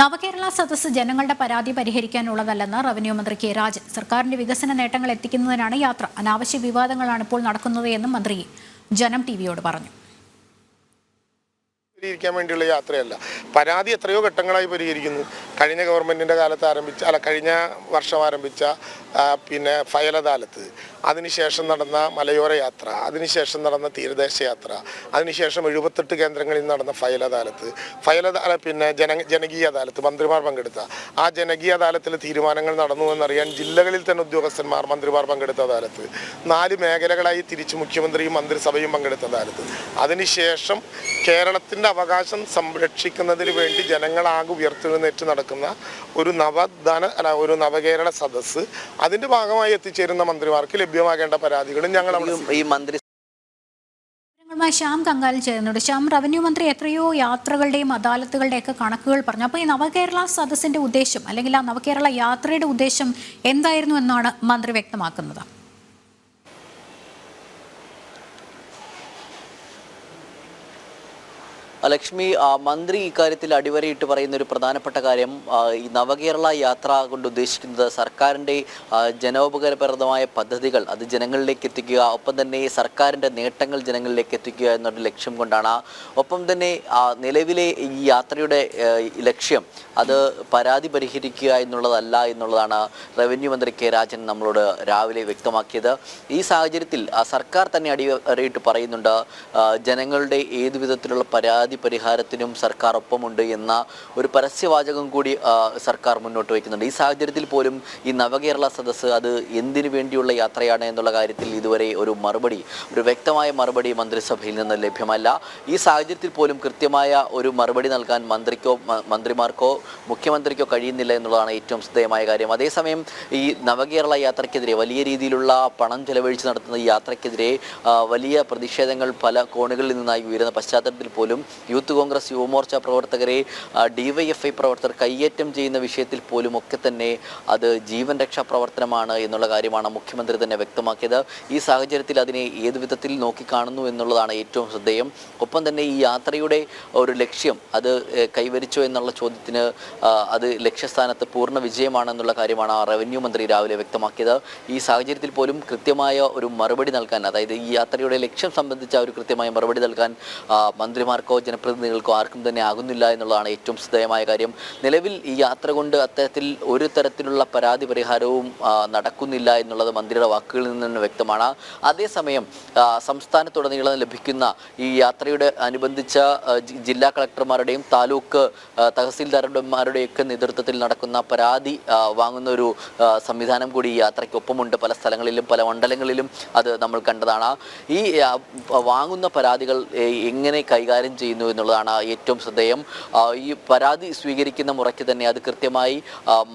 നവകേരള സദസ്സ് ജനങ്ങളുടെ പരാതി പരിഹരിക്കാനുള്ളതല്ലെന്ന് റവന്യൂ മന്ത്രി കെ രാജൻ. സർക്കാരിന്റെ വികസന നേട്ടങ്ങൾ എത്തിക്കുന്നതിനാണ് യാത്ര. അനാവശ്യ വിവാദങ്ങളാണ് ഇപ്പോൾ നടക്കുന്നത് എന്നും മന്ത്രി ജനം ടിവിയോട് പറഞ്ഞു. വേണ്ടിയുള്ള യാത്രയല്ല. പരാതി എത്രയോ ഘട്ടങ്ങളായി പരിഹരിക്കുന്നു. കഴിഞ്ഞ ഗവൺമെന്റിന്റെ കാലത്ത് ആരംഭിച്ച അല്ല കഴിഞ്ഞ വർഷം ആരംഭിച്ച പിന്നെ ഫയൽ അദാലത്ത് അതിനുശേഷം നടന്ന മലയോര യാത്ര അതിനുശേഷം നടന്ന തീരദേശ യാത്ര അതിനുശേഷം എഴുപത്തെട്ട് കേന്ദ്രങ്ങളിൽ നടന്ന ഫയൽ അദാലത്ത് ഫയൽ അദാല പിന്നെ ജന ജനകീയ അദാലത്ത് മന്ത്രിമാർ പങ്കെടുത്ത. ആ ജനകീയ അദാലത്തിൽ തീരുമാനങ്ങൾ നടന്നു എന്നറിയാൻ ജില്ലകളിൽ തന്നെ ഉദ്യോഗസ്ഥന്മാർ മന്ത്രിമാർ പങ്കെടുത്ത അദാലത്ത് നാല് മേഖലകളായി തിരിച്ച് മുഖ്യമന്ത്രിയും മന്ത്രിസഭയും പങ്കെടുത്ത അദാലത്ത് അതിനുശേഷം കേരളത്തിന്റെ അവകാശം സംരക്ഷിക്കുന്നതിന് വേണ്ടി ജനങ്ങളാകെ ഉയർത്തെഴുന്നേറ്റ് നടക്കുന്ന ഒരു നവദാന അല്ല ഒരു നവകേരള സദസ്സ് അതിന്റെ ഭാഗമായി എത്തിച്ചേരുന്ന മന്ത്രിമാർക്ക് ലഭ്യമാകേണ്ട പരാതികളും ഞങ്ങൾ ഈ മന്ത്രി ശ്യാം കങ്കാലിൽ ചേരുന്നുണ്ട്. ശ്യാം റവന്യൂ മന്ത്രി എത്രയോ യാത്രകളുടെയും അദാലത്തുകളുടെയും ഒക്കെ കണക്കുകൾ പറഞ്ഞു. അപ്പോൾ ഈ നവകേരള സദസ്സിന്റെ ഉദ്ദേശം അല്ലെങ്കിൽ ആ നവകേരള യാത്രയുടെ ഉദ്ദേശം എന്തായിരുന്നു എന്നാണ് മന്ത്രി വ്യക്തമാക്കുന്നത്? ലക്ഷ്മി മന്ത്രി ഇക്കാര്യത്തിൽ അടിവരയിട്ട് പറയുന്ന ഒരു പ്രധാനപ്പെട്ട കാര്യം ഈ നവകേരള യാത്ര കൊണ്ട് ഉദ്ദേശിക്കുന്നത് സർക്കാരിന്റെ ജനോപകാരപ്രദമായ പദ്ധതികൾ അത് ജനങ്ങളിലേക്ക് എത്തിക്കുക ഒപ്പം തന്നെ സർക്കാരിന്റെ നേട്ടങ്ങൾ ജനങ്ങളിലേക്ക് എത്തിക്കുക എന്നൊരു ലക്ഷ്യം കൊണ്ടാണ്. ഒപ്പം തന്നെ നിലവിലെ ഈ യാത്രയുടെ ലക്ഷ്യം അത് പരാതി പരിഹരിക്കുക എന്നുള്ളതല്ല എന്നുള്ളതാണ് റവന്യൂ മന്ത്രി കെ. രാജൻ നമ്മളോട് രാവിലെ വ്യക്തമാക്കിയത്. ഈ സാഹചര്യത്തിൽ സർക്കാർ തന്നെ അടിവരയിട്ട് പറയുന്നുണ്ട് ജനങ്ങളുടെ ഏതു വിധത്തിലുള്ള പരാതി പരിഹാരത്തിനും സർക്കാർ ഒപ്പമുണ്ട് എന്ന ഒരു പരസ്യവാചകം കൂടി സർക്കാർ മുന്നോട്ട് വയ്ക്കുന്നുണ്ട്. ഈ സാഹചര്യത്തിൽ പോലും ഈ നവകേരള സദസ്സ് അത് എന്തിനു വേണ്ടിയുള്ള യാത്രയാണ് എന്നുള്ള കാര്യത്തിൽ ഇതുവരെ ഒരു മറുപടി ഒരു വ്യക്തമായ മറുപടി മന്ത്രിസഭയിൽ നിന്ന് ലഭ്യമല്ല. ഈ സാഹചര്യത്തിൽ പോലും കൃത്യമായ ഒരു മറുപടി നൽകാൻ മന്ത്രിക്കോ മന്ത്രിമാർക്കോ മുഖ്യമന്ത്രിക്കോ കഴിയുന്നില്ല എന്നുള്ളതാണ് ഏറ്റവും ശ്രദ്ധേയമായ കാര്യം. അതേസമയം ഈ നവകേരള യാത്രയ്ക്കെതിരെ വലിയ രീതിയിലുള്ള പണം ചെലവഴിച്ച് നടത്തുന്ന ഈ യാത്രയ്ക്കെതിരെ വലിയ പ്രതിഷേധങ്ങൾ പല കോണുകളിൽ നിന്നായി ഉയരുന്ന പശ്ചാത്തലത്തിൽ പോലും യൂത്ത് കോൺഗ്രസ് യുവമോർച്ച പ്രവർത്തകരെ ഡിവൈഎഫ്ഐ പ്രവർത്തകർ കയ്യേറ്റം ചെയ്യുന്ന വിഷയത്തിൽ പോലും ഒക്കെ തന്നെ അത് ജീവൻ രക്ഷാ പ്രവർത്തനമാണ് എന്നുള്ള കാര്യമാണ് മുഖ്യമന്ത്രി തന്നെ വ്യക്തമാക്കിയത്. ഈ സാഹചര്യത്തിൽ അതിനെ ഏത് വിധത്തിൽ നോക്കിക്കാണുന്നു എന്നുള്ളതാണ് ഏറ്റവും ശ്രദ്ധേയം. ഒപ്പം തന്നെ ഈ യാത്രയുടെ ഒരു ലക്ഷ്യം അത് കൈവരിച്ചോ എന്നുള്ള ചോദ്യത്തിന് അത് ലക്ഷ്യസ്ഥാനത്ത് പൂർണ വിജയമാണെന്നുള്ള കാര്യമാണ് റവന്യൂ മന്ത്രി രാവിലെ വ്യക്തമാക്കിയത്. ഈ സാഹചര്യത്തിൽ പോലും കൃത്യമായ ഒരു മറുപടി നൽകാൻ അതായത് ഈ യാത്രയുടെ ലക്ഷ്യം സംബന്ധിച്ച ഒരു കൃത്യമായ മറുപടി നൽകാൻ മന്ത്രിമാർക്കോ ജനപ്രതിനിധികൾക്കോ ആർക്കും തന്നെ ആകുന്നില്ല എന്നുള്ളതാണ് ഏറ്റവും ശ്രദ്ധേയമായ കാര്യം. നിലവിൽ ഈ യാത്ര കൊണ്ട് അത്തരത്തിൽ ഒരു തരത്തിലുള്ള പരാതി പരിഹാരവും നടക്കുന്നില്ല എന്നുള്ളത് മന്ത്രിയുടെ വാക്കുകളിൽ നിന്ന് വ്യക്തമാണ്. അതേസമയം സംസ്ഥാനത്തുടനീളം ലഭിക്കുന്ന ഈ യാത്രയുടെ അനുബന്ധിച്ച ജില്ലാ കളക്ടർമാരുടെയും താലൂക്ക് തഹസീൽദാർമാരുടെയൊക്കെ നേതൃത്വത്തിൽ നടക്കുന്ന പരാതി വാങ്ങുന്ന ഒരു സംവിധാനം കൂടി ഈ യാത്രയ്ക്കൊപ്പമുണ്ട്. പല സ്ഥലങ്ങളിലും പല മണ്ഡലങ്ങളിലും അത് നമ്മൾ കണ്ടതാണ്. ഈ വാങ്ങുന്ന പരാതികൾ എങ്ങനെ കൈകാര്യം ചെയ്യുന്നു എന്നുള്ളതാണ് ഏറ്റവും ശ്രദ്ധേയം. ഈ പരാതി സ്വീകരിക്കുന്ന മുറയ്ക്ക് തന്നെ അത് കൃത്യമായി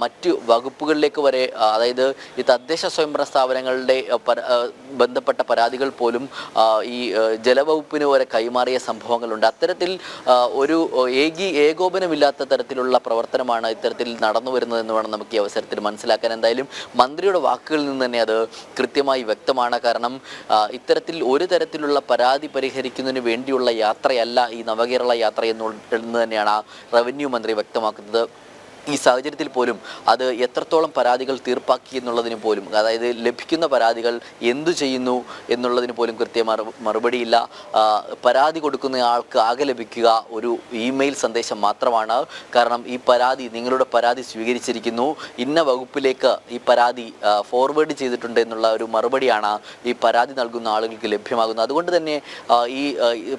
മറ്റ് വകുപ്പുകളിലേക്ക് വരെ അതായത് ഈ തദ്ദേശ സ്വയംഭരണ സ്ഥാപനങ്ങളുടെ ബന്ധപ്പെട്ട പരാതികൾ പോലും ഈ ജലവകുപ്പിന് വരെ കൈമാറിയ സംഭവങ്ങളുണ്ട്. അത്തരത്തിൽ ഒരു ഏകി ഏകോപനമില്ലാത്ത തരത്തിലുള്ള പ്രവർത്തനമാണ് ഇത്തരത്തിൽ നടന്നു വരുന്നത് എന്ന് വേണം നമുക്ക് ഈ അവസരത്തിൽ മനസ്സിലാക്കാൻ. എന്തായാലും മന്ത്രിയുടെ വാക്കുകളിൽ നിന്ന് തന്നെ അത് കൃത്യമായി വ്യക്തമാണ്. കാരണം ഇത്തരത്തിൽ ഒരു തരത്തിലുള്ള പരാതി പരിഹരിക്കുന്നതിന് വേണ്ടിയുള്ള യാത്രയല്ല ഈ നവകേരള യാത്ര എന്ന് തന്നെയാണ് റവന്യൂ മന്ത്രി വ്യക്തമാക്കുന്നത്. ഈ സാഹചര്യത്തിൽ പോലും അത് എത്രത്തോളം പരാതികൾ തീർപ്പാക്കി എന്നുള്ളതിന് പോലും അതായത് ലഭിക്കുന്ന പരാതികൾ എന്തു ചെയ്യുന്നു എന്നുള്ളതിന് പോലും കൃത്യ മറു മറുപടിയില്ല. പരാതി കൊടുക്കുന്ന ആൾക്ക് ആകെ ലഭിക്കുക ഒരു ഇമെയിൽ സന്ദേശം മാത്രമാണ്. കാരണം ഈ പരാതി നിങ്ങളുടെ പരാതി സ്വീകരിച്ചിരിക്കുന്നു. ഇന്ന വകുപ്പിലേക്ക് ഈ പരാതി ഫോർവേഡ് ചെയ്തിട്ടുണ്ട് എന്നുള്ള ഒരു മറുപടിയാണ് ഈ പരാതി നൽകുന്ന ആളുകൾക്ക് ലഭ്യമാകുന്നത്. അതുകൊണ്ട് തന്നെ ഈ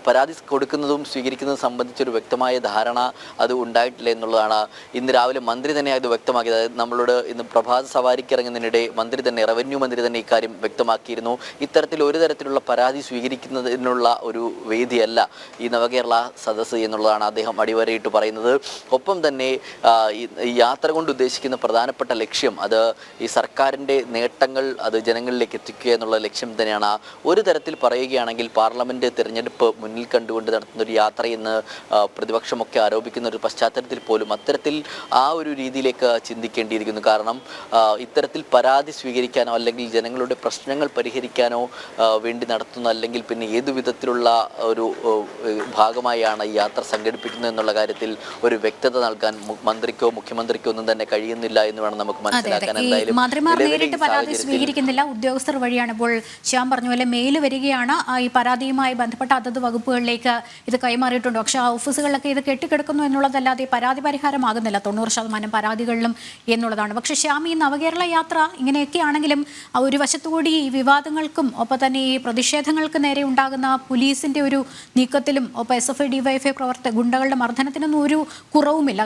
പരാതി കൊടുക്കുന്നതും സ്വീകരിക്കുന്നതും സംബന്ധിച്ചൊരു വ്യക്തമായ ധാരണ അത് ഉണ്ടായിട്ടില്ല എന്നുള്ളതാണ്. ഇന്ന് രാവിലെ മന്ത്രി തന്നെ അത് വ്യക്തമാക്കി അതായത് നമ്മളോട് ഇന്ന് പ്രഭാത സവാരിക്ക് ഇറങ്ങുന്നതിനിടെ മന്ത്രി തന്നെ റവന്യൂ മന്ത്രി തന്നെ ഇക്കാര്യം വ്യക്തമാക്കിയിരുന്നു. ഇത്തരത്തിൽ ഒരു തരത്തിലുള്ള പരാതി സ്വീകരിക്കുന്നതിനുള്ള ഒരു വേദിയല്ല ഈ നവകേരള സദസ്സ് എന്നുള്ളതാണ് അദ്ദേഹം അടിവരയിട്ട് പറയുന്നത്. ഒപ്പം തന്നെ ഈ യാത്ര കൊണ്ട് ഉദ്ദേശിക്കുന്ന പ്രധാനപ്പെട്ട ലക്ഷ്യം അത് ഈ സർക്കാരിന്റെ നേട്ടങ്ങൾ അത് ജനങ്ങളിലേക്ക് എത്തിക്കുക എന്നുള്ള ലക്ഷ്യം തന്നെയാണ്. ഒരു തരത്തിൽ പറയുകയാണെങ്കിൽ പാർലമെന്റ് തിരഞ്ഞെടുപ്പ് മുന്നിൽ കണ്ടുകൊണ്ട് നടത്തുന്ന ഒരു യാത്രയെന്ന് പ്രതിപക്ഷമൊക്കെ ആരോപിക്കുന്ന ഒരു പശ്ചാത്തലത്തിൽ പോലും അത്തരത്തിൽ ആ ആ ഒരു രീതിയിലേക്ക് ചിന്തിക്കേണ്ടിയിരിക്കുന്നു. കാരണം ഇത്തരത്തിൽ പരാതി സ്വീകരിക്കാനോ അല്ലെങ്കിൽ ജനങ്ങളുടെ പ്രശ്നങ്ങൾ പരിഹരിക്കാനോ വേണ്ടി നടത്തുന്ന അല്ലെങ്കിൽ പിന്നെ ഏതു വിധത്തിലുള്ള ഒരു ഭാഗമായാണ് ഈ യാത്ര സംഘടിപ്പിക്കുന്നത് എന്നുള്ള കാര്യത്തിൽ ഒരു വ്യക്തത നൽകാൻ മന്ത്രിക്കോ മുഖ്യമന്ത്രിക്കോ ഒന്നും തന്നെ കഴിയുന്നില്ല എന്ന് വേണം നമുക്ക് മനസ്സിലാക്കാൻ. എന്തായാലും മന്ത്രിമാർ നേരിട്ട് പരാതി സ്വീകരിക്കുന്നില്ല. ഉദ്യോഗസ്ഥർ വഴിയാണ് ഇപ്പോൾ ശ്യാം പറഞ്ഞ പോലെ മെയിൽ വരികയാണ്. ഈ പരാതിയുമായി ബന്ധപ്പെട്ട അതത് വകുപ്പുകളിലേക്ക് ഇത് കൈമാറിയിട്ടുണ്ട്. പക്ഷേ ആ ഓഫീസുകളിലൊക്കെ ഇത് കെട്ടിക്കിടക്കുന്നു എന്നുള്ളതല്ലാതെ പരാതി പരിഹാരമാകുന്നില്ല. തൊണ്ണൂറ് ശതമാനം പരാതികളിലും എന്നുള്ളതാണ്. പക്ഷേ ശ്യാം ഈ നവകേരള യാത്ര ഇങ്ങനെയൊക്കെ ആണെങ്കിലും ഒരു വശത്തുകൂടി ഈ വിവാദങ്ങൾക്കും ഒപ്പം തന്നെ ഈ പ്രതിഷേധങ്ങൾക്ക് നേരെ ഉണ്ടാകുന്ന പോലീസിന്റെ ഒരു നീക്കത്തിലും ഒപ്പം എസ് എഫ് ഐ ഡിവൈഎഫ്ഐ പ്രവർത്തക ഗുണ്ടകളുടെ മർദ്ദനത്തിനൊന്നും ഒരു കുറവുമില്ല.